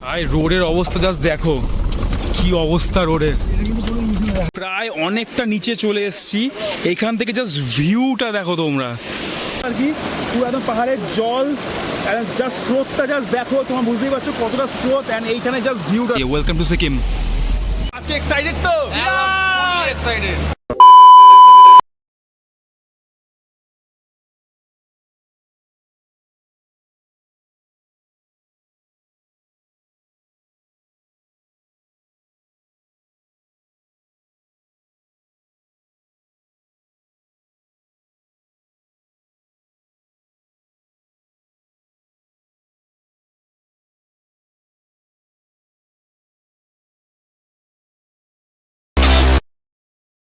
ভাই রোডের অবস্থা জাস্ট দেখো। কি অবস্থা রোডের? প্রায় অনেকটা নিচে চলে এসেছি। এখান থেকে জাস্ট ভিউটা দেখো তোমরা। আর কি পুরো একদম পাহাড়ের জল জাস্ট স্রোতটা জাস্ট দেখো তোমরা বুঝতেই পারছ কতটা স্রোত অ্যান্ড এইখানে জাস্ট ভিউটা ওয়েলকাম টু সিকিম আজকে এক্সাইটেড তো? এক্সাইটেড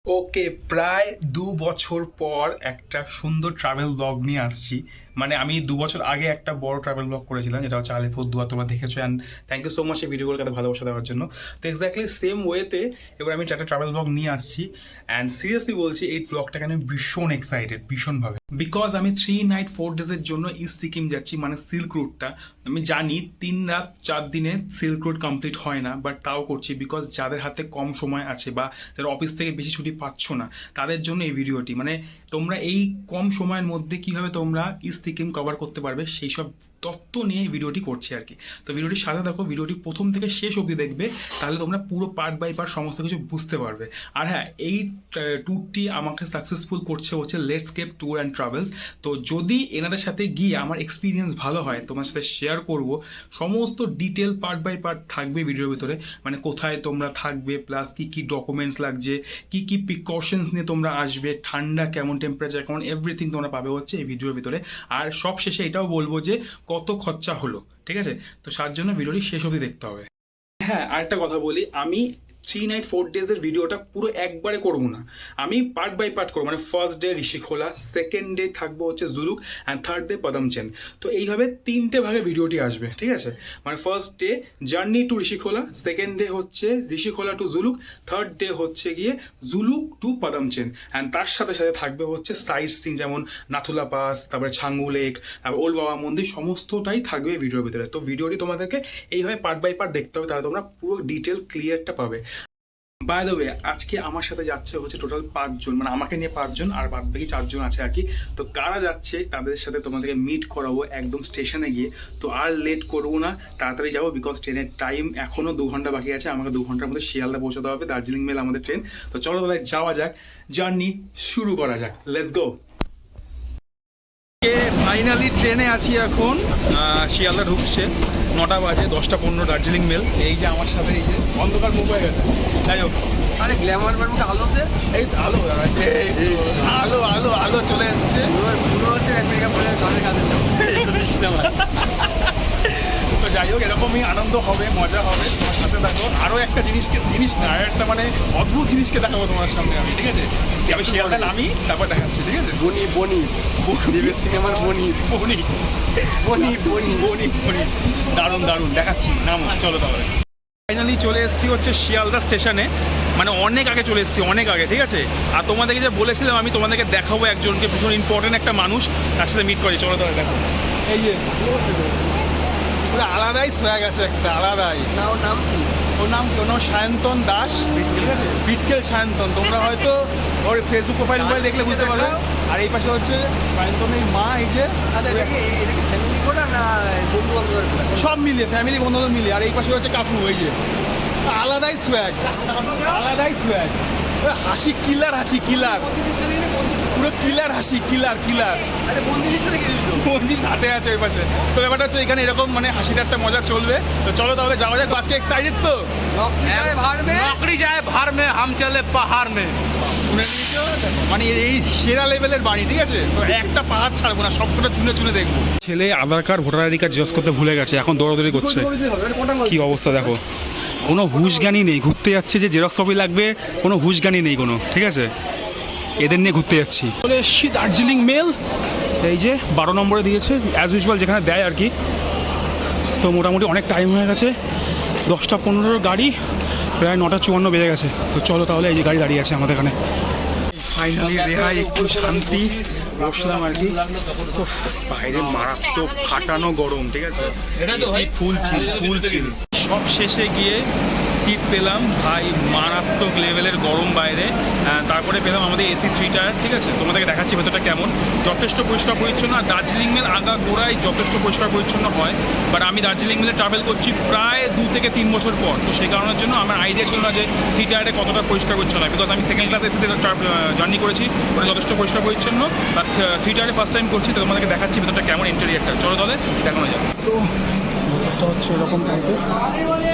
ওকে প্রায় দু বছর পর একটা সুন্দর ট্রাভেল ব্লগ নিয়ে আসছি। মানে আমি দু বছর আগে একটা বড় ট্রাভেল ব্লগ করেছিলাম, যেটা হচ্ছে আলিপুর দুয়ার, তোমরা দেখেছ and thank you so much এই ভিডিওগুলোকে এত ভালোবাসা দেওয়ার জন্য। তো এক্স্যাক্টলি সেম ওয়েতে এবার আমি একটা ট্রাভেল ব্লগ নিয়ে আসছি অ্যান্ড সিরিয়াসলি বলছি, এই ব্লগটাকে আমি ভীষণ এক্সাইটেড ভীষণভাবে। বিকজ আমি থ্রি নাইট ফোর ডেজের জন্য ইস্ট সিকিম যাচ্ছি মানে সিল্ক রুটটা আমি জানি তিন রাত, চার দিনে সিল্ক রুট কমপ্লিট হয় না বাট তাও করছি বিকজ যাদের হাতে কম সময় আছে বা যারা অফিস থেকে বেশি ছুটি পাচ্ছ না, তাদের জন্য এই ভিডিওটি মানে তোমরা এই কম সময়ের মধ্যে কীভাবে তোমরা ইস্ট সিকিম কভার করতে পারবে সেই সব তত্ত্ব নিয়ে ভিডিওটি করছি আর কি। তো ভিডিওটির সাথে দেখো ভিডিওটি প্রথম থেকে শেষ অবধি দেখবে, তাহলে তোমরা পুরো পার্ট বাই পার্ট সমস্ত কিছু বুঝতে পারবে। আর হ্যাঁ এই ট্যুরটি আমাকে সাকসেসফুল করছে হচ্ছে লেটসকেপ ট্যুর অ্যান্ড ট্রাভেলস তো যদি এনাদের সাথে গিয়ে আমার এক্সপিরিয়েন্স ভালো হয়, তোমার সাথে শেয়ার করব, সমস্ত ডিটেল পার্ট বাই পার্ট থাকবে ভিডিওর ভিতরে। মানে কোথায় তোমরা থাকবে প্লাস কি কি ডকুমেন্টস লাগছে, কি কি প্রিকশনস নিয়ে তোমরা আসবে, ঠান্ডা কেমন টেম্পারেচার কেমন এভরিথিং তোমরা পাবে হচ্ছে এই ভিডিওর ভিতরে। আর সব শেষে এটাও বলব যে কত খরচা হলো, ঠিক আছে? তো তার জন্য ভিডিওটি শেষ অবধি দেখতে হবে। হ্যাঁ আরেকটা কথা বলি, আমি থ্রি নাইট ফোর ডেজের ভিডিওটা পুরো একবারে করব না। আমি পার্ট বাই পার্ট করব মানে first day Rishikhola second day থাকব হচ্ছে Zuluk and third day Padamchen তো এইভাবে তিনটে ভাগে ভিডিওটি আসবে, ঠিক আছে? মানে first day journey to Rishikhola second day হচ্ছে Rishikhola to Zuluk third day হচ্ছে গিয়ে জুলুক টু পদমচেন অ্যান্ড তার সাথে সাথে থাকবে হচ্ছে সাইট সিন যেমন নাথুলা পাস, তারপরে ছাঙ্গু লেক, তারপর ওল্ড বাবা মন্দির, সমস্তটাই থাকবে ভিডিওর ভিতরে। তো ভিডিওটি তোমাদেরকে এইভাবে পার্ট বাই পার্ট দেখতে হবে, তাহলে তোমরা পুরো ডিটেল ক্লিয়ারটা পাবে। বাই দ্য ওয়ে আজকে আমার সাথে যাচ্ছে হচ্ছে টোটাল পাঁচজন মানে আমাকে নিয়ে পাঁচজন আর বাদ বাকি চারজন আছে আর কি। তো কারা যাচ্ছে তাদের সাথে তোমাদেরকে মিট করাবো একদম স্টেশনে গিয়ে। তো আর লেট করব না, তাড়াতাড়ি যাব বিকজ ট্রেনের টাইম এখনও দু ঘণ্টা বাকি আছে, আমাকে দু ঘণ্টার মধ্যে শিয়ালদা পৌঁছাতে হবে দার্জিলিং মেল আমাদের ট্রেন তো চলো তাহলে যাওয়া যাক জার্নি শুরু করা যাক। লেটস গো ফাইনালি ট্রেনে আছি এখন শিয়ালদা ঢুকছে। নটা বাজে দশটা পনেরো দার্জিলিং মেল। এই যে আমার সাথে এই যে অন্ধকার মুখ হয়ে গেছে। যাই হোক। আরে গ্ল্যামার মুখে আলোতে এই তো আলো আলো আলো আলো চলে এসছে। পুরো হচ্ছে আমেরিকা বলে কাজে তো যাই হোক এরকমই আনন্দ হবে মজা হবে। তোমার সাথে দেখো আরও একটা জিনিসকে জিনিস না আর একটা মানে অদ্ভুত জিনিসকে দেখাবো তোমার সামনে আমি ঠিক আছে? আমি শিয়ালদা নামি তারপর দেখাচ্ছি ঠিক আছে? বনি বনি। দেবের সিং আমার বনি। বনি। বনি বনি। বনি বনি। দারুণ দারুণ দেখাচ্ছি। নাম চলো তাহলে। ফাইনালি চলে এসেছি হচ্ছে শিয়ালদা স্টেশনে। মানে অনেক আগে চলে এসেছি অনেক আগে ঠিক আছে? আর তোমাদেরকে যে বলেছিলাম আমি তোমাদেরকে দেখাবো একজনকে ভীষণ ইম্পর্টেন্ট একটা মানুষ তার সাথে মিট করি চলো তাহলে দেখো। এই যে পুরো আলাদাই সোয়াগ আছে একটা আলাদাই। না ওর নাম কি? ওর নাম কোনো সায়ন্তন দাস। বিটকেল সায়ন্তন তোমরা হয়তো ওর ফেসবুক প্রোফাইল মোবাইল দেখলে বুঝতে পারবে। আর এই পাশে হচ্ছে সায়ন্তনের মা এই যে আচ্ছা সব মিলিয়ে ফ্যামিলি বন্ধুদের মিলিয়ে আর এই পাশে হচ্ছে কাকু এই যে। আলাদাই সোয়াগ আলাদাই সোয়াগ হাসি কিলার হাসি কিলার পুরো কিলার হাসি কিলার কিলার মন্দির হাতে আছে ওই পাশে। তো ব্যাপারটা হচ্ছে এখানে এরকম মানে হাসির একটা মজা চলবে। তো চলো তাহলে যাওয়া যাক আজকে এক্সাইটেড তো? নকরি যায় ভার মে? হাম চলে পাহাড় মে। মানে এই সেরা লেভেলের বাড়ি ঠিক আছে? তো একটা পাহাড় ছাড়বো না সবকটা চুনে চুনে দেখব। ছেলে Aadhaar card voter ID card জিজ্ঞেস করতে ভুলে গেছে এখন দৌড়াদৌড়ি করছে। কি অবস্থা দেখো। কোনো হুশ জ্ঞানই নেই ঘুরতে যাচ্ছে যে জেরক্স কপি লাগবে কোনো হুশ জ্ঞানই নেই কোনো ঠিক আছে? এদের নিয়ে ঘুরতে যাচ্ছি। চলে এসছি দার্জিলিং মেল। এই যে বারো নম্বরে দিয়েছে অ্যাজ ইউজুয়াল যেখানে দেয় আর কি। তো মোটামুটি অনেক টাইম হয়ে গেছে। দশটা পনেরোর গাড়ি প্রায় নটা চুয়ান্ন বেজে গেছে। তো চলো তাহলে এই যে গাড়ি দাঁড়িয়ে আছে আমাদের এখানে। ফাইনালি রেহাই একটু শান্তি বসলাম আর কি। বাইরে মারাত্মক ফাটানো গরম ঠিক আছে? ফুল চিল ফুল চিল সব শেষে গিয়ে সিট পেলাম। ভাই, মারাত্মক লেভেলের গরম বাইরে। তারপরে পেলাম আমাদের এসি থ্রি টায়ার ঠিক আছে? তোমাদেরকে দেখাচ্ছি ভেতরটা কেমন। যথেষ্ট পরিষ্কার পরিচ্ছন্ন, আর দার্জিলিং মেল আগা গোড়ায় যথেষ্ট পরিষ্কার পরিচ্ছন্ন হয়। বাট আমি দার্জিলিং মেলে ট্রাভেল করছি প্রায় দু থেকে তিন বছর পর। তো সেই কারণের জন্য আমার আইডিয়া ছিল না যে থ্রি টায়ারে কতটা পরিষ্কার পরিচ্ছন্ন হয়। বিকজ আমি সেকেন্ড ক্লাস এসিতে জার্নি করেছি। ওটা যথেষ্ট পরিষ্কার পরিচ্ছন্ন। বাট থ্রি টায়ারে ফার্স্ট টাইম করছি, তো তোমাদেরকে দেখাচ্ছি ভেতরটা কেমন ইন্টেরিয়ারটা চলো তাহলে, দেখানো যাবে তো ভেতরটা হচ্ছে এরকম টাইপের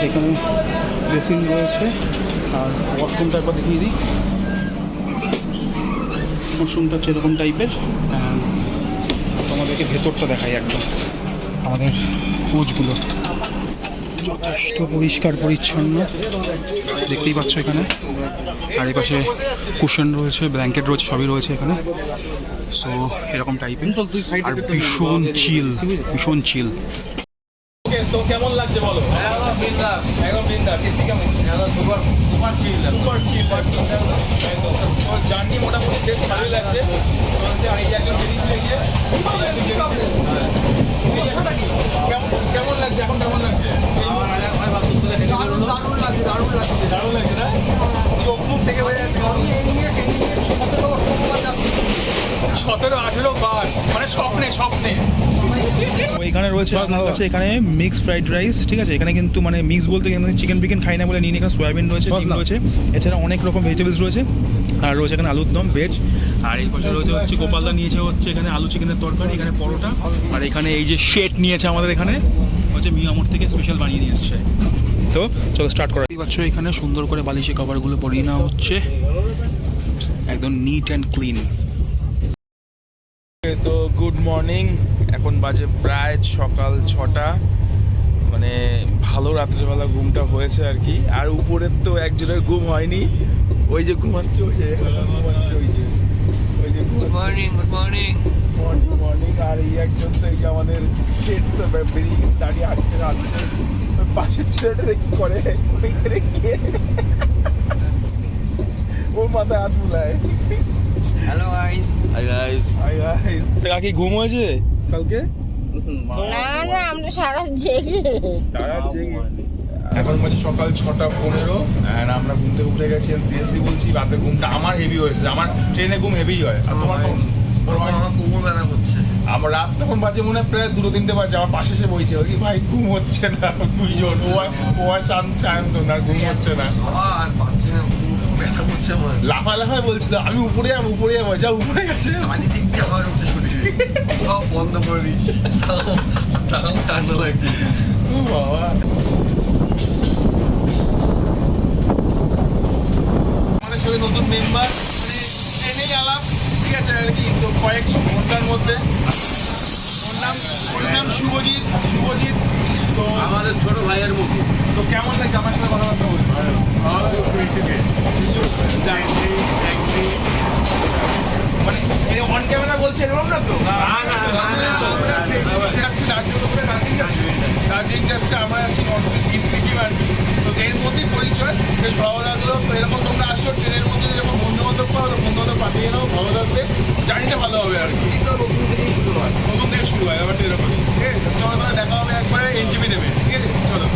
এখানে ড্রেসিং রয়েছে। আর ওয়াশরুমটা একবার দেখিয়ে দিই। ওয়াশরুমটা হচ্ছে এরকম টাইপের তোমাদেরকে ভেতরটা দেখাই একদম। আমাদের কোচগুলো যথেষ্ট পরিষ্কার পরিচ্ছন্ন। দেখতেই পাচ্ছ এখানে। আর এই পাশে কুশন রয়েছে ব্ল্যাঙ্কেট রয়েছে সবই রয়েছে এখানে। সো এরকম টাইপের আর ভীষণ চিল ভীষণ চিল তো কেমন লাগছে বলো? একদম বিন্দাস। এসি কেমন? সুপার চিল তো জার্নি মোটামুটি বেশ ভালোই লাগছে। তো হচ্ছে আর এই যে একজন বেরিয়েছে এই যে এই যে একজন বেরিয়েছে। কেমন কেমন লাগছে এখন কেমন লাগছে দারুণ দারুণ লাগছে দারুণ লাগছে দারুণ লাগছে না চোখ মুখ থেকে বোঝা যাচ্ছে আমি এই নিয়ে সেদিকে সতেরো অক্টোবর যাচ্ছি সতেরো আঠেরো বার। মানে স্বপ্নে স্বপ্নে। এখানে রয়েছে আপনার কাছে এখানে মিক্স ফ্রাইড রাইস ঠিক আছে? এখানে কিন্তু মানে মিক্স বলতে এখানে চিকেন বিকেন খাই না বলে নিয়ে এখানে সয়াবিন রয়েছে ডিম রয়েছে। এছাড়া অনেক রকম ভেজিটেবলস রয়েছে। আর রয়েছে এখানে আলুর দম ভেজ আর এই পাশে রয়েছে হচ্ছে গোপালদা নিয়েছে হচ্ছে এখানে আলু চিকেনের তরকারি এখানে পরোটা। আর এখানে এই যে শেট নিয়েছে আমাদের এখানে হচ্ছে মিয়ামোর থেকে স্পেশাল বানিয়ে নিয়ে এসছে। তো চলো স্টার্ট করা পাচ্ছ এখানে সুন্দর করে বালিশে কভারগুলো পরিয়ে নেওয়া হচ্ছে। একদম নিট অ্যান্ড ক্লিন তো গুড মর্নিং। এখন বাজে প্রায় সকাল ছটা। মানে ভালো রাত্রেবেলা ঘুমটা হয়েছে আর কি। আর উপরের তো একজনের ঘুম হয়নি। ওই যে ঘুমাচ্ছে ওই যে ঘুমাচ্ছে ওই যে good morning good morning morning morning আর এই একজন তো এই যে আমাদের শেট তো বেরিয়ে গেছে দাঁড়িয়ে পাশের ছেলেটা কি করে ওইখানে গিয়ে। ওর মাথায় হাত বুলায়। Hello guys hi guys hi guys কি ঘুম হয়েছে? কালকে? না না আমরা সারা জেগে। তারা জেগে। এখন বাজে সকাল ছটা পনেরো আর আমরা ঘুম থেকে উঠে গেছি সিরিয়াসলি বলছি রাতে ঘুমটা আমার হেভি হয়েছে আমার ট্রেনে ঘুম হেভি হয়। আর তোমার আমার রাত তখন বাজে মনে হয় প্রায় দুটো তিনটে বাজে। আমার পাশে এসে বইছে বলছি ভাই ঘুম হচ্ছে না। দুইজন। ও আর ও আর শান্ত শান্ত না ঘুম হচ্ছে না। আর পাচ্ছি না ব্যথা করছে আমার। লাফা লাফায় বলছিল আমি উপরে যাব উপরে যাব যা উপরে গেছে। পানি দিক দিয়ে আমার উঠে ছুটছে সব বন্ধ করে দিচ্ছি। তাও ঠান্ডা লাগছে। বাবা। আমাদের সাথে নতুন মেম্বার মানে ট্রেনেই আলাপ ঠিক আছে আর কি কয়েক ঘণ্টার মধ্যে। নাম শুভজিৎ শুভজিৎ তো আমাদের ছোট ভাইয়ের মতো তো কেমন লাগছে আমার সাথে কথাবার্তা বলতে? যাই মানে অন ক্যামেরা বলছে এরকম না তো না, না, না, না, না, না। যাচ্ছি দার্জিলিং করে দার্জিলিং যাচ্ছি দার্জিলিং যাচ্ছে আমরা নর্থ ইস্ট সিকিম আর কি তো এর মধ্যেই পরিচয় বেশ ভালো লাগল তো এরকম তোমরা আসো ট্রেনের মধ্যে যেরকম বন্ধু বান্ধব পাও বন্ধু বান্ধব পাঠিয়ে নাও ভালো লাগবে জার্নিটা ভালো হবে আর কি নতুন থেকে শুরু হয় ব্যাপারটা এরকমই ঠিক আছে চলো তাহলে দেখা হবে একবারে এনজিবি নেবে ঠিক আছে চলো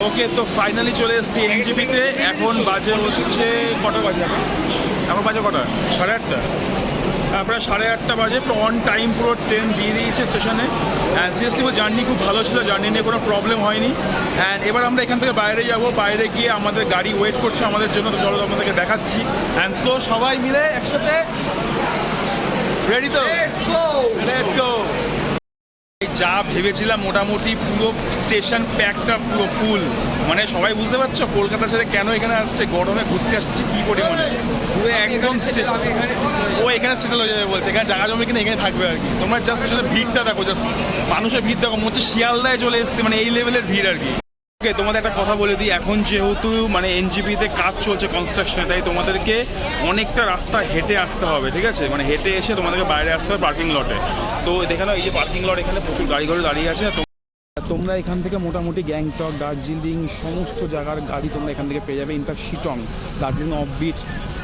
ওকে তো ফাইনালি চলে এসেছি এনজিপিতে এখন বাজে হচ্ছে কটা বাজে এখন এখন বাজে কটা? সাড়ে আটটা। হ্যাঁ, প্রায় সাড়ে আটটা বাজে অন টাইম পুরো ট্রেন দিয়ে দিয়েছে স্টেশনে অ্যান্ড সিরিয়াসলি জার্নি খুব ভালো ছিল জার্নি নিয়ে কোনো প্রবলেম হয়নি। অ্যান্ড এবার আমরা এখান থেকে বাইরে যাব বাইরে গিয়ে আমাদের গাড়ি ওয়েট করছে আমাদের জন্য তো চলো আপনাদেরকে দেখাচ্ছি। অ্যান্ড তো সবাই মিলে একসাথে রেডি তো? লেটস গো যা ভেবেছিলাম মোটামুটি পুরো স্টেশন প্যাকটা পুরো ফুল মানে সবাই বুঝতে পারছ কলকাতা ছেড়ে কেন এখানে আসছে? গরমে ঘুরতে আসছে কি পরিমাণে? পুরো একদম ও এখানে সেটেল হয়ে যাবে বলছে। এখানে জায়গা জমি কিনে এখানে থাকবে আর কি। তোমরা জাস্ট পেছনে ভিড়টা দেখো জাস্ট মানুষের ভিড় দেখো। মনে হচ্ছে শিয়ালদায় চলে এসছে মানে এই লেভেলের ভিড় আর কি। ওকে তোমাদের একটা কথা বলে দিই এখন যেহেতু মানে এনজিপিতে কাজ চলছে কনস্ট্রাকশনে তাই তোমাদেরকে অনেকটা রাস্তা হেঁটে আসতে হবে ঠিক আছে? মানে হেঁটে এসে তোমাদেরকে বাইরে আসতে হবে পার্কিং লটে তো দেখানো এই যে পার্কিং লট এখানে প্রচুর গাড়ি ঘরে দাঁড়িয়ে আছে তো- তোমরা এখান থেকে মোটামুটি গ্যাংটক দার্জিলিং সমস্ত জায়গার গাড়ি তোমরা এখান থেকে পেয়ে যাবে। In fact Sittong Darjeeling offbeat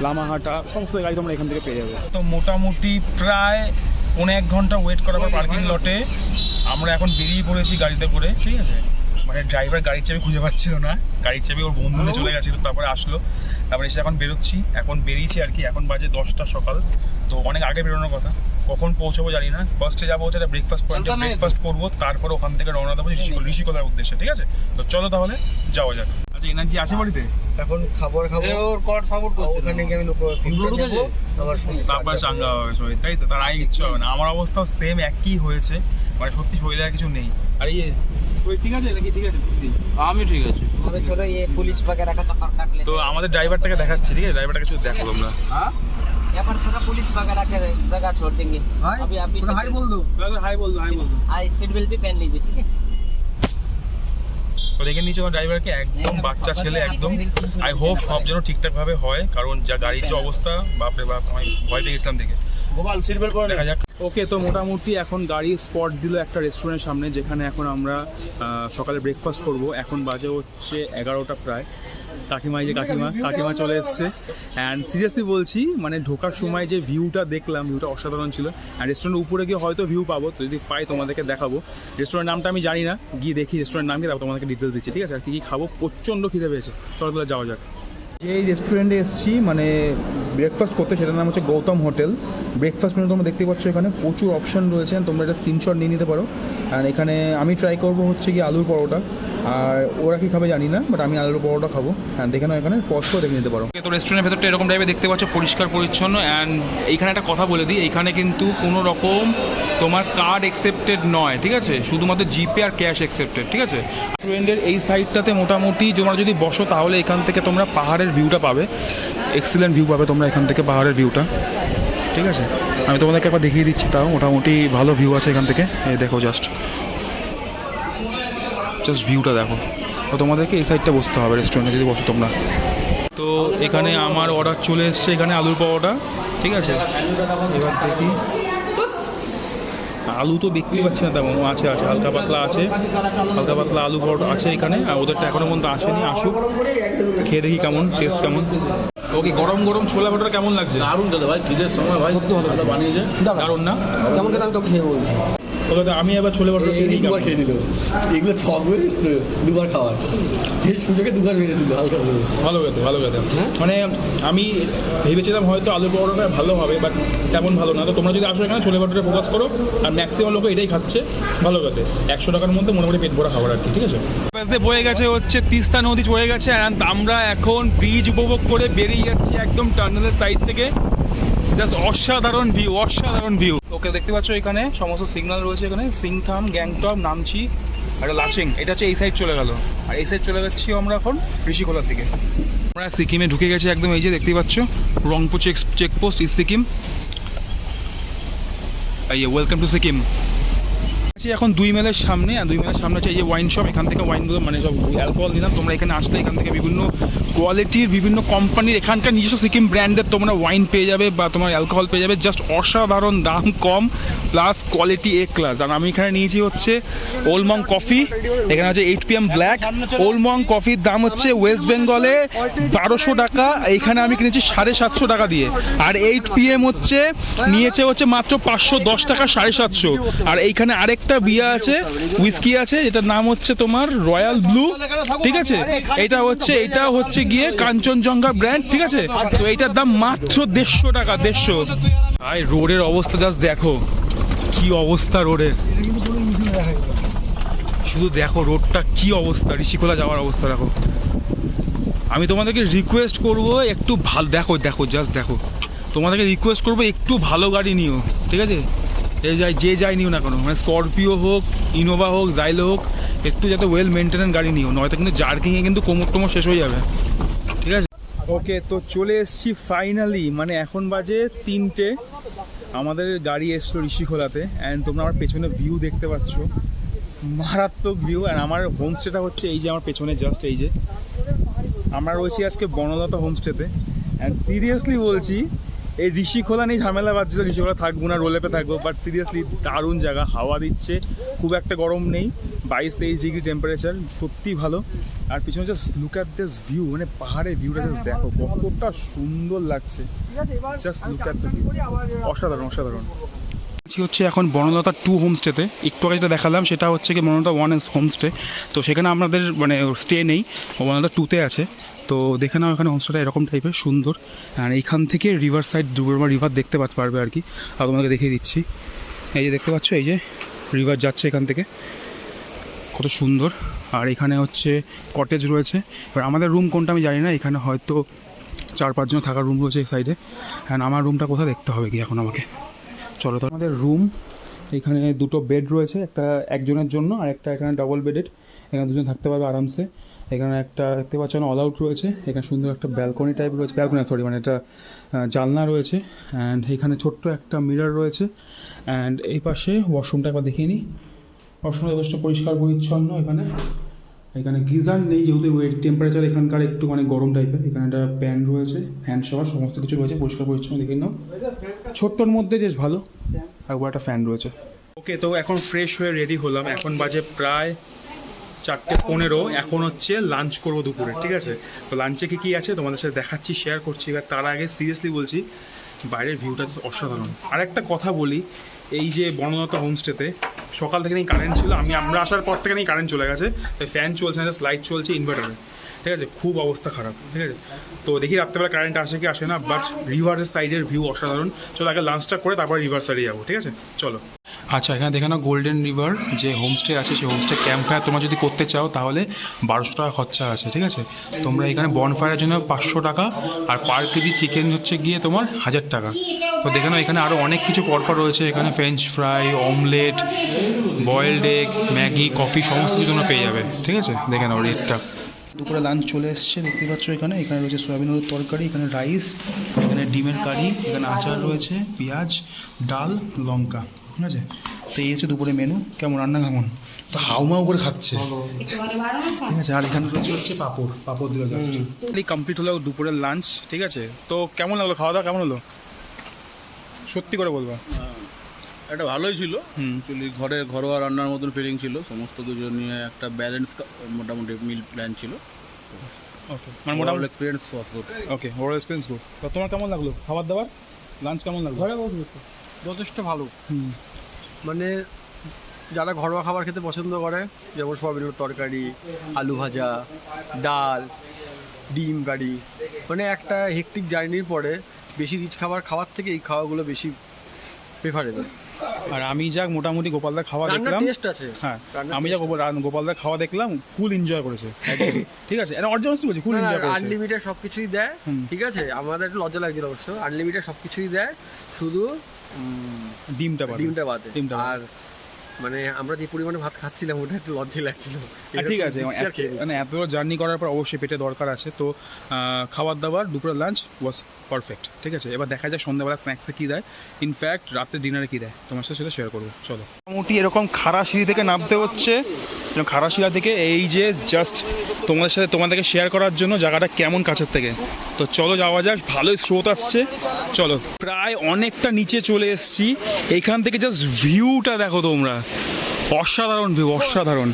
Lamahatta সমস্ত গাড়ি তোমরা এখান থেকে পেয়ে যাবে। তো মোটামুটি প্রায় পনেরো এক ঘণ্টা ওয়েট করার পর পার্কিং লটে আমরা এখন বেরিয়ে পড়েছি গাড়িতে করে। ঠিক আছে। মানে ড্রাইভার গাড়ির চাবি খুঁজে পাচ্ছিল না। গাড়ির চাবি ওর বন্ধু চলে গেছিল তারপরে আসলো। তারপরে এসে এখন বেরোচ্ছি। এখন বেরিয়েছি আর কি এখন বাজে দশটা সকাল। তো অনেক আগে বেরোনোর কথা। কখন পৌঁছাবো জানি না। ফার্স্টে যাব হচ্ছে ব্রেকফাস্ট পয়েন্টে ব্রেকফাস্ট করব তারপর ওখান থেকে রওনা দেবো ঋষিকলার উদ্দেশ্যে ঠিক আছে? তো চলো তাহলে যাওয়া যাক। আচ্ছা এনার্জি আছে হ্যাঁ। বাড়িতে? এখন খাবার খাব। ওর কট সাপোর্ট করছে। ওখানে গিয়ে আমি ব্লুটুথ আছে আবার তারপর চাঙ্গা হবে শরীর তাই তো? তার আগে ইচ্ছা হবে না। আমার অবস্থাও সেম একই হয়েছে। মানে সত্যি শরীরে আর কিছু নেই। আর ইয়ে শরীর ঠিক আছে নাকি? ঠিক আছে আমি ঠিক আছে। চলো ইয়ে পুলিশ পাকে রাখা তো আমাদের ড্রাইভারটাকে দেখাচ্ছি ঠিক আছে? ড্রাইভারটাকে কিছু দেখো আমরা। হ্যাঁ? यहाँ पर थोड़ा पुलिस वगैरह के जगह छोड़ देंगे ভাই अभी आप भी তোরা হাই বল দো হাই বল হাই বল आई सीट बेल्ट भी पहन लीजिए ठीक है তো দেখে নিচ্ছি আমার ড্রাইভারকে একদম বাচ্চা ছেলে একদম আই হোপ সব যেন ঠিকঠাক ভাবে হয় কারণ যা গাড়ির যে অবস্থা বাপরে বাপ আমি ভয় পেয়ে গেছিলাম দেখে গোপাল দেখা যাক। ওকে, তো মোটামুটি এখন গাড়ি স্পট দিল একটা রেস্টুরেন্টের সামনে, যেখানে এখন আমরা সকালে ব্রেকফাস্ট করব। এখন বাজে হচ্ছে এগারোটা প্রায়। কাকিমা যে কাকিমা কাকিমা চলে এসছে। অ্যান্ড সিরিয়াসলি বলছি মানে ঢোকার সময় যে ভিউটা দেখলাম ভিউটা অসাধারণ ছিল। আর রেস্টুরেন্টের উপরে গিয়ে হয়তো ভিউ পাবো, তো যদি পাই তোমাদেরকে দেখাবো। রেস্টুরেন্ট নামটা আমি জানি না, গিয়ে দেখি রেস্টুরেন্ট নাম কি, তারপর তোমাদেরকে ডিটেলস দিচ্ছি। ঠিক আছে, আর কী কী খাব, প্রচণ্ড খিদে পেয়েছে। চলো তাহলে যাওয়া যাক। এই রেস্টুরেন্টে এসেছি মানে ব্রেকফাস্ট করতে, সেটার নাম হচ্ছে গৌতম হোটেল। ব্রেকফাস্ট মেনু তোমরা দেখতে পাচ্ছ এখানে প্রচুর অপশন রয়েছে তোমরা এটা স্ক্রিনশট নিয়ে নিতে পারো। আর এখানে আমি ট্রাই করব হচ্ছে কি আলুর পরোটা। আর ওরা কি খাবে জানি না বাট আমি আলুর পরোটা খাব। হ্যাঁ দেখে নাও এখানে করে দেখে নিতে পারো। তো রেস্টুরেন্টের ভেতরটা এরকম টাইপের দেখতে পাচ্ছ, পরিষ্কার, পরিচ্ছন্ন। অ্যান্ড এইখানে একটা কথা বলে দিই, এইখানে কিন্তু কোনো রকম তোমার কার্ড অ্যাকসেপ্টেড নয়, ঠিক আছে? শুধুমাত্র জিপে আর ক্যাশ অ্যাকসেপ্টেড ঠিক আছে? রেস্টুরেন্টের এই সাইডটাতে মোটামুটি তোমরা যদি বসো, তাহলে এখান থেকে তোমরা পাহাড়ের ভিউটা পাবে। এক্সিলেন্ট ভিউ পাবে তোমরা এখান থেকে পাহাড়ের ভিউটা ঠিক আছে? আমি তোমাদেরকে একবার দেখিয়ে দিচ্ছি তাও। মোটামুটি ভালো ভিউ আছে এখান থেকে। এই দেখো জাস্ট জাস্ট ভিউটা দেখো। তো তোমাদেরকে এই সাইডটা বসতে হবে রেস্টুরেন্টে যদি বসো তোমরা। তো এখানে আমার অর্ডার চলে এসছে এখানে আলুর পাওয়াটা ঠিক আছে? এবার দেখি। আলু তো দেখতেই পাচ্ছি না তেমন আছে আছে হালকা পাতলা আছে। হালকা পাতলা আলু পরোটা আছে এখানে আর ওদেরটা এখনও পর্যন্ত আসেনি আসুক। খেয়ে দেখি কেমন টেস্ট কেমন। ওকে গরম গরম ছোলা ভটোরা কেমন লাগছে? দারুণ দাদা ভাই খিদের সময় ভাই ভালো বানিয়েছে। দারুণ না? কেমন কেন আমি তো খেয়ে বলছি। ওকে আমি এবার ছোলে ভটোরা খেয়ে দুবার খেয়ে নিল। এগুলো ছক বুঝিস তো দুবার খাওয়ার। এই সুযোগে দুবার মেরে দিল হালকা ভালো খেতে ভালো খেতে। মানে আমি ভেবেছিলাম হয়তো আলু পরোটা ভালো হবে বাট তেমন ভালো না। তো তোমরা যদি আসো এখানে ছোলে ভটোরে ফোকাস করো আর ম্যাক্সিমাম লোক এটাই খাচ্ছে ভালো খেতে। একশো টাকার মধ্যে মোটামুটি পেট ভরা খাবার আর কি ঠিক আছে? বয়ে গেছে হচ্ছে তিস্তা নদী বয়ে গেছে অ্যান্ড আমরা এখন ব্রিজ উপভোগ করে বেরিয়ে যাচ্ছি একদম টার্নেলের সাইড থেকে। জাস্ট অসাধারণ ভিউ অসাধারণ ভিউ ওকে দেখতে পাচ্ছ এখানে সমস্ত সিগন্যাল রয়েছে এখানে। সিংথাম গ্যাংটক নামচি আর লাচিং এটা হচ্ছে এই সাইড চলে গেল। আর এই সাইড চলে যাচ্ছি আমরা এখন ঋষিকোলার দিকে। আমরা সিকিমে ঢুকে গেছি একদম এই যে দেখতেই পাচ্ছ? Rangpur check checkpost is Sikkim welcome to Sikkim আছি এখন দুই মেলের সামনে, আর দুই মেলের সামনে আছে এই যে ওয়াইন শপ এখান থেকে ওয়াইনগুলো মানে সব অ্যালকোহল নিলাম। তোমরা এখানে আসলে এখান থেকে বিভিন্ন কোয়ালিটির বিভিন্ন কোম্পানির এখানকার নিজস্ব সিকিম ব্র্যান্ডের তোমরা ওয়াইন পেয়ে যাবে বা তোমার অ্যালকোহল পেয়ে যাবে। জাস্ট অসাধারণ দাম কম প্লাস কোয়ালিটি এ ক্লাস আর আমি এখানে নিয়েছি হচ্ছে ওলমং কফি এখানে আছে এইট পি এম ব্ল্যাক ওলমং কফির দাম হচ্ছে ওয়েস্ট বেঙ্গলে বারোশো টাকা, এখানে আমি কিনেছি সাড়ে সাতশো টাকা দিয়ে। আর এইট পি এম হচ্ছে, নিয়েছে হচ্ছে মাত্র পাঁচশো দশ টাকা সাড়ে সাতশো। আর এইখানে আরেকটা বিয়া আছে উইস্কি আছে এটার নাম হচ্ছে তোমার রয়্যাল ব্লু ঠিক আছে? এটা হচ্ছে এটা হচ্ছে গিয়ে কাঞ্চনজঙ্ঘা ব্র্যান্ড ঠিক আছে? তো এইটার দাম মাত্র দেড়শো টাকা, দেড়শো। ভাই, রোডের অবস্থা জাস্ট দেখো। কি অবস্থা রোডের? শুধু দেখো রোডটা কি অবস্থা, ঋষিকোলা যাওয়ার অবস্থা, দেখো। আমি তোমাদেরকে রিকোয়েস্ট করব একটু ভালো দেখো দেখো জাস্ট দেখো। তোমাদেরকে রিকোয়েস্ট করব একটু ভালো গাড়ি নিও, ঠিক আছে? যে যাই যে যাই নিও না কোনো মানে স্করপিও হোক ইনোভা হোক জাইলো হোক, একটু যাতে ওয়েল মেনটেনেন্স গাড়ি নিও, নয়তো কিন্তু জার্কিংয়ে কিন্তু কোমর টোমর শেষ হয়ে যাবে। ঠিক আছে? ওকে তো চলে এসছি ফাইনালি মানে এখন বাজে তিনটে। আমাদের গাড়ি এসলো ঋষিখোলাতে অ্যান্ড তোমরা আমার পেছনে ভিউ দেখতে পাচ্ছ। মারাত্মক ভিউ অ্যান্ড আমার হোমস্টেটা হচ্ছে এই যে আমার পেছনে জাস্ট এই যে। আমরা রয়েছি আজকে বনলতা হোমস্টেতে অ্যান্ড সিরিয়াসলি বলছি এই ঋষিখোলা নিয়ে ঝামেলা বাজছিল ঋষিখোলা থাকব না রোলেপে থাকব বাট সিরিয়াসলি দারুণ জায়গা হাওয়া দিচ্ছে খুব একটা গরম নেই বাইশ তেইশ ডিগ্রি টেম্পারেচার সত্যি ভালো। আর পিছনে just look at this view মানে পাহাড়ের ভিউটা জাস্ট দেখো কতটা সুন্দর লাগছে। Just look at the view অসাধারণ অসাধারণ। আছি হচ্ছে এখন বনলতা টু হোমস্টেতে একটু আগে যেটা দেখালাম, সেটা হচ্ছে কি বনলতা ওয়ান হোমস্টে তো সেখানে আমাদের মানে স্টে নেই বনলতা টুতে আছে। তো দেখে নাও এখানে হোমস্টেটা এরকম টাইপের সুন্দর। আর এইখান থেকে রিভার সাইড দুর্গমা রিভার দেখতে পারবে আর কি। আর তোমাকে দেখিয়ে দিচ্ছি। এই যে দেখতে পাচ্ছ, এই যে রিভার যাচ্ছে এখান থেকে। কত সুন্দর। আর এখানে হচ্ছে কটেজ রয়েছে। এবার আমাদের রুম কোনটা আমি জানি না, এখানে হয়তো চার পাঁচজন থাকার রুম রয়েছে এই সাইডে অ্যান্ড আমার রুমটা কোথায় দেখতে হবে কি এখন আমাকে? চলো তো। আমাদের রুম এখানে দুটো বেড রয়েছে, একটা একজনের জন্য আর একটা এখানে ডবল বেডেড এখানে দুজন থাকতে পারবে আরামসে। এখানে একটা দেখতে পাচ্ছেন অল আউট রয়েছে, এখানে সুন্দর একটা ব্যালকনি টাইপ রয়েছে ব্যালকনি সরি মানে একটা জানলা রয়েছে অ্যান্ড এখানে ছোট্ট একটা মিরর রয়েছে অ্যান্ড এই পাশে ওয়াশরুমটা একবার দেখিয়ে নিই। ওয়াশরুম যথেষ্ট পরিষ্কার পরিচ্ছন্ন এখানে। এখানে গিজার নেই যেহেতু ওয়েট টেম্পারেচার এখানকার একটু মানে গরম টাইপের এখানে একটা প্যান রয়েছে ফ্যান সবার, সমস্ত কিছু রয়েছে, পরিষ্কার পরিচ্ছন্ন দেখে নাও। ছোট্টর মধ্যে বেশ ভালো, আর একটা ফ্যান রয়েছে। ওকে তো এখন ফ্রেশ হয়ে রেডি হলাম। এখন বাজে প্রায় চারটে পনেরো। এখন হচ্ছে লাঞ্চ করব দুপুরে, ঠিক আছে? তো লাঞ্চে কী কী আছে তোমাদের সাথে দেখাচ্ছি শেয়ার করছি। এবার তার আগে সিরিয়াসলি বলছি, বাইরের ভিউটা অসাধারণ। আর একটা কথা বলি এই যে বনলতা হোমস্টেতে, সকাল থেকে নেই কারেন্ট ছিল, আমি আমরা আসার পর থেকে নেই কারেন্ট চলে গেছে, তাই ফ্যান চলছে না লাইট চলছে ইনভার্টারে ঠিক আছে? খুব অবস্থা খারাপ, ঠিক আছে? তো দেখি রাত্রেবেলা কারেন্ট আসে কি আসে না বাট রিভারের সাইডের ভিউ অসাধারণ। চলো আগে লাঞ্চটা করে, তারপর রিভার সাইডে যাব, ঠিক আছে? চলো। আচ্ছা এখানে দেখে নাও গোল্ডেন রিভার যে হোমস্টে আছে, সেই হোমস্টে ক্যাম্প ফায়ার তোমরা যদি করতে চাও তাহলে বারোশো টাকা খরচা আছে, ঠিক আছে? তোমরা এখানে বন ফায়ারের জন্য পাঁচশো টাকা আর পার কেজি চিকেন হচ্ছে গিয়ে তোমার হাজার টাকা। তো দেখে নাও এখানে আরও অনেক কিছু পরপর রয়েছে, এখানে French fry omelette boiled egg Maggi coffee সমস্ত কিছু পেয়ে যাবে, ঠিক আছে? দেখে নাও রেটটা দুপুরে লাঞ্চ চলে এসছে দেখতে পাচ্ছ এখানে। এখানে রয়েছে সয়াবিন আলুর তরকারি, এখানে রাইস এখানে ডিমের কারি এখানে আচার রয়েছে, পেঁয়াজ, ডাল, লঙ্কা। ঠিক আছে? তো এই হচ্ছে দুপুরে মেনু কেমন? রান্না কেমন? তো হাউমাউ করে খাচ্ছে। ঠিক আছে আর এখানে রয়েছে হচ্ছে পাপড়। পাপড় দিল জাস্ট কমপ্লিট হলো দুপুরের লাঞ্চ ঠিক আছে? তো কেমন লাগল? খাওয়া দাওয়া কেমন হলো? সত্যি করে বলবা। এটা ভালোই ছিল। হুম। অ্যাকচুয়ালি ঘরে ঘরোয়া রান্নার মতন ফিলিং ছিল। সমস্ত কিছু নিয়ে একটা ব্যালেন্স মোটামুটি মিল প্ল্যান ছিল। ওকে মানে মোটামুটি experience was good okay over experience good তো তোমার কেমন লাগল? খাবার দাবার? লাঞ্চ কেমন লাগল? যথেষ্ট ভালো। মানে যারা ঘরোয়া খাবার খেতে পছন্দ করে যেমন সয়াবিনের তরকারি আলু ভাজা ডাল ডিম কারি মানে একটা হেকটিক জার্নির পরে বেশি রিচ খাবার খাওয়ার থেকে এই খাওয়াগুলো বেশি প্রেফারেবল আর আমি যা মোটামুটি গোপালদার খাওয়া দেখলাম টেস্ট আছে। হ্যাঁ আমি যা খাওয়া দেখলাম ফুল এনজয় করেছে ঠিক আছে? এটা অরিজিনাল বলছি? ফুল এনজয় করেছে। আনলিমিটেড সবকিছুই দেয়। ঠিক আছে? আমাদের একটু লজ্জা লাগছিল অবশ্য। আনলিমিটেড সবকিছুই দেয় শুধু। ডিমটা বাদে। ডিমটা বাদে। আর মানে আমরা যে পরিমাণে ভাত খাচ্ছিলাম ওটা একটু লজ্জা লাগছিল। ঠিক আছে। মানে এত জার্নি করার পর অবশ্যই পেটে দরকার আছে। তো খাবার দাবার দুপুরের লাঞ্চ ওয়াজ পারফেক্ট ঠিক আছে? এবার দেখা যায় সন্ধ্যাবেলা স্ন্যাক্সে কী দেয়। ইনফ্যাক্ট রাতে ডিনারে কী দেয়? তোমার সাথে সেটা শেয়ার করব। চলো। মোটামুটি এরকম খাড়া সিঁড়ি থেকে নামতে হচ্ছে। খাড়া সিঁড়া থেকে এই যে জাস্ট তোমাদের সাথে তোমাদেরকে শেয়ার করার জন্য জায়গাটা কেমন কাছের থেকে? তো চলো যাওয়া যাক, ভালোই স্রোত আসছে। চলো। প্রায় অনেকটা নিচে চলে এসেছি। এইখান থেকে জাস্ট ভিউটা দেখো তোমরা। অসাধারণ ভিউ অসাধারণ।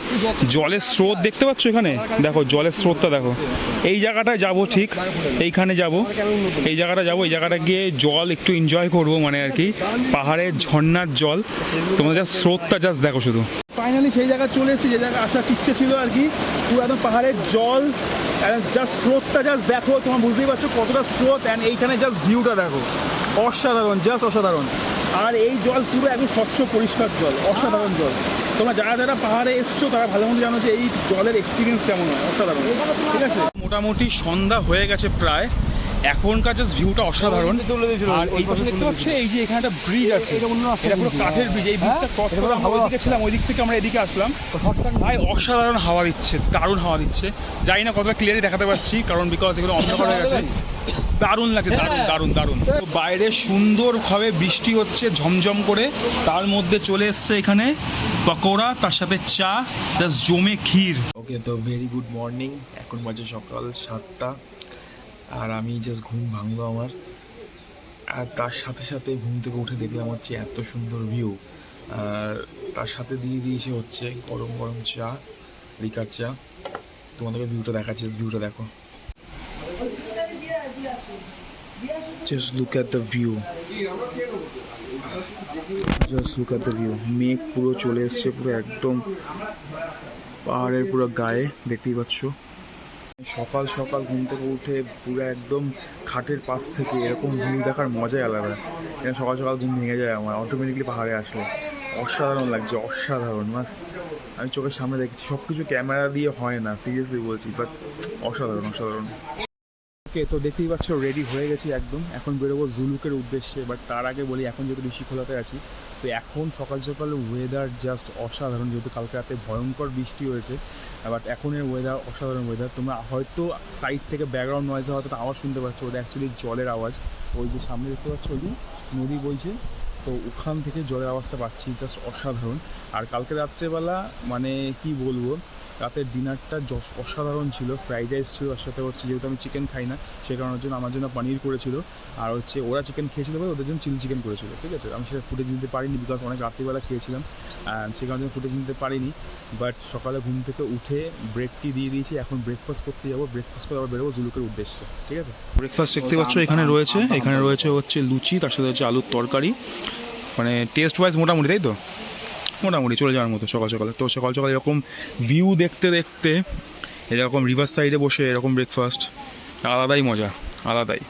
জলের স্রোত দেখতে পাচ্ছ এখানে? দেখো, জলের স্রোতটা দেখো। এই জায়গাটায় যাব ঠিক, এইখানে যাব। এই জায়গাটা যাব, এই জায়গাটা গিয়ে জল একটু এনজয় করব মানে আর কি। পাহাড়ের ঝর্ণার জল। তোমাদের স্রোতটা জাস্ট দেখো শুধু। ফাইনালি সেই জায়গায় চলে এসেছি, যে জায়গায় আসার ইচ্ছে ছিল আর কি। পুরো একদম পাহাড়ের জল জাস্ট স্রোতটা জাস্ট দেখো, তোমরা বুঝতেই পারছ কতটা স্রোত অ্যান্ড এইখানে জাস্ট ভিউটা দেখো। অসাধারণ জাস্ট অসাধারণ। আর এই জল পুরো একদম স্বচ্ছ, পরিষ্কার জল, অসাধারণ জল। তোমরা যারা যারা পাহাড়ে এসছো, তারা ভালো মতো জানো যে এই জলের এক্সপিরিয়েন্স কেমন হয়, অসাধারণ। ঠিক আছে? মোটামুটি সন্ধ্যা হয়ে গেছে প্রায়। এখনকার জাস্ট ভিউটা অসাধারণ। আর এই পাশে দেখতে পাচ্ছ এই যে এখানে একটা ব্রিজ আছে। এটা পুরো কাঠের ব্রিজ এই ব্রিজটা ক্রস করে আমরা ওইদিকে ছিলাম ওই দিক থেকে আমরা এদিকে আসলাম। ভাই অসাধারণ হাওয়া দিচ্ছে দারুণ হাওয়া দিচ্ছে। জানি না কতটা ক্লিয়ারলি দেখাতে পারছি কারণ বিকজ এগুলো অন্ধকার হয়ে গেছে। দারুণ লাগছে দারুণ দারুণ দারুণ। তো বাইরে সুন্দরভাবে বৃষ্টি হচ্ছে ঝমঝম করে। তার মধ্যে চলে এসছে এখানে পকোড়া তার সাথে চা জাস্ট জমে ক্ষীর। ওকে তো ভেরি গুড মর্নিং এখন বাজে সকাল সাতটা। আর আমি জাস্ট ঘুম ভাঙলো আমার। আর তার সাথে সাথে ঘুম থেকে উঠে দেখলাম হচ্ছে এত সুন্দর ভিউ আর তার সাথে দিয়ে দিয়েছে হচ্ছে গরম গরম চা, লিকার চা। তোমাদেরকে ভিউটা দেখাচ্ছি ভিউটা দেখো। Just look at the view just look at the view মেঘ পুরো চলে এসছে, পুরো একদম পাহাড়ের পুরো গায়ে, দেখতেই পাচ্ছ। সকাল সকাল ঘুম থেকে উঠে পুরো একদম খাটের পাশ থেকে এরকম ভিউ দেখার মজাই আলাদা। সকাল সকাল ঘুম ভেঙে যায় আমার অটোমেটিকলি পাহাড়ে আসলে। অসাধারণ লাগছে, অসাধারণ মাস আমি চোখের সামনে দেখছি সব কিছু ক্যামেরা দিয়ে হয় না সিরিয়াসলি বলছি বাট অসাধারণ অসাধারণ। ওকে তো দেখতেই পাচ্ছ রেডি হয়ে গেছি একদম। এখন বেরোবো জুলুকের উদ্দেশ্যে বাট তার আগে বলি, এখন যেহেতু ঋষিখোলাতে আছি, তো এখন সকাল সকাল ওয়েদার জাস্ট অসাধারণ, যেহেতু কালকে রাতে ভয়ঙ্কর বৃষ্টি হয়েছে বাট এখনের ওয়েদার অসাধারণ ওয়েদার তোমরা হয়তো সাইড থেকে ব্যাকগ্রাউন্ড নয়েজে হয়তো আওয়াজ শুনতে পাচ্ছ, ওটা অ্যাকচুয়ালি জলের আওয়াজ। ওই যে সামনে দেখতে পাচ্ছ, ওই নদী বইছে, তো ওখান থেকে জলের আওয়াজটা পাচ্ছি জাস্ট অসাধারণ। আর কালকে রাত্রেবেলা মানে কি বলব রাতের ডিনারটা অসাধারণ ছিল। ফ্রাইড রাইস ছিল, তার সাথে হচ্ছে যেহেতু আমি চিকেন খাই না, সে কারণের জন্য, আমার জন্য পনির করেছিল। আর হচ্ছে ওরা চিকেন খেয়েছিল বলে ওদের জন্য চিলি চিকেন করেছিল, ঠিক আছে? আমি সেটা ফুটেজ নিতে পারিনি বিকজ অনেক রাত্রিবেলা খেয়েছিলাম সে কারণে ফুটেজ নিতে পারিনি। বাট সকালে ঘুম থেকে উঠে ব্রেকটি দিয়ে দিয়েছি, এখন ব্রেকফাস্ট করতে যাব। ব্রেকফাস্ট করে আবার বেরোবো জুলুকের উদ্দেশ্যে, ঠিক আছে? ব্রেকফাস্ট দেখতে পাচ্ছ, এখানে রয়েছে এখানে রয়েছে হচ্ছে লুচি, তার সাথে হচ্ছে আলুর তরকারি। মানে টেস্ট ওয়াইজ মোটামুটি, তাই তো? মোটামুটি চলে যাওয়ার মতো সকাল সকালে। তো সকাল সকাল এরকম ভিউ দেখতে দেখতে এরকম রিভার সাইডে বসে এরকম ব্রেকফাস্ট আলাদাই মজা, আলাদাই।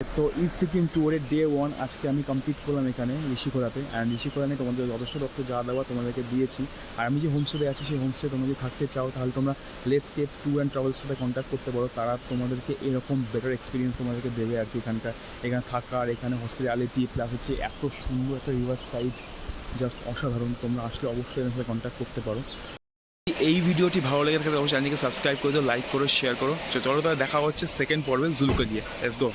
তো ই সিকিম ট্যুরের ডে ওয়ান আজকে আমি কমপ্লিট করলাম এখানে ঋষিখোলাতে অ্যান্ড ঋষিখোলা নিয়ে তোমাদের যথেষ্ট তথ্য যা দেওয়া তোমাদেরকে দিয়েছি। আর আমি যে হোমস্টেতে আছি, সেই হোমস্টে তোমরা যদি থাকতে চাও, তাহলে তোমরা লেটস কেপ ট্যুর অ্যান্ড ট্রাভেলসের সাথে কন্ট্যাক্ট করতে পারো। তারা তোমাদেরকে এরকম বেটার এক্সপিরিয়েন্স তোমাদেরকে দেবে আর কি এখানকার। এখানে থাকার, এখানে হসপিটালিটি প্লাস হচ্ছে এত সুন্দর একটা রিভার সাইড জাস্ট অসাধারণ, তোমরা আসলে অবশ্যই এর সাথে কন্ট্যাক্ট করতে পারো। এই ভিডিওটি ভালো লেগে থাকে অবশ্যই চ্যানেলকে সাবস্ক্রাইব করে দিও লাইক করো শেয়ার করো। চলো তাহলে দেখা হচ্ছে সেকেন্ড পর্বে জুলুকে গিয়ে লেটস গো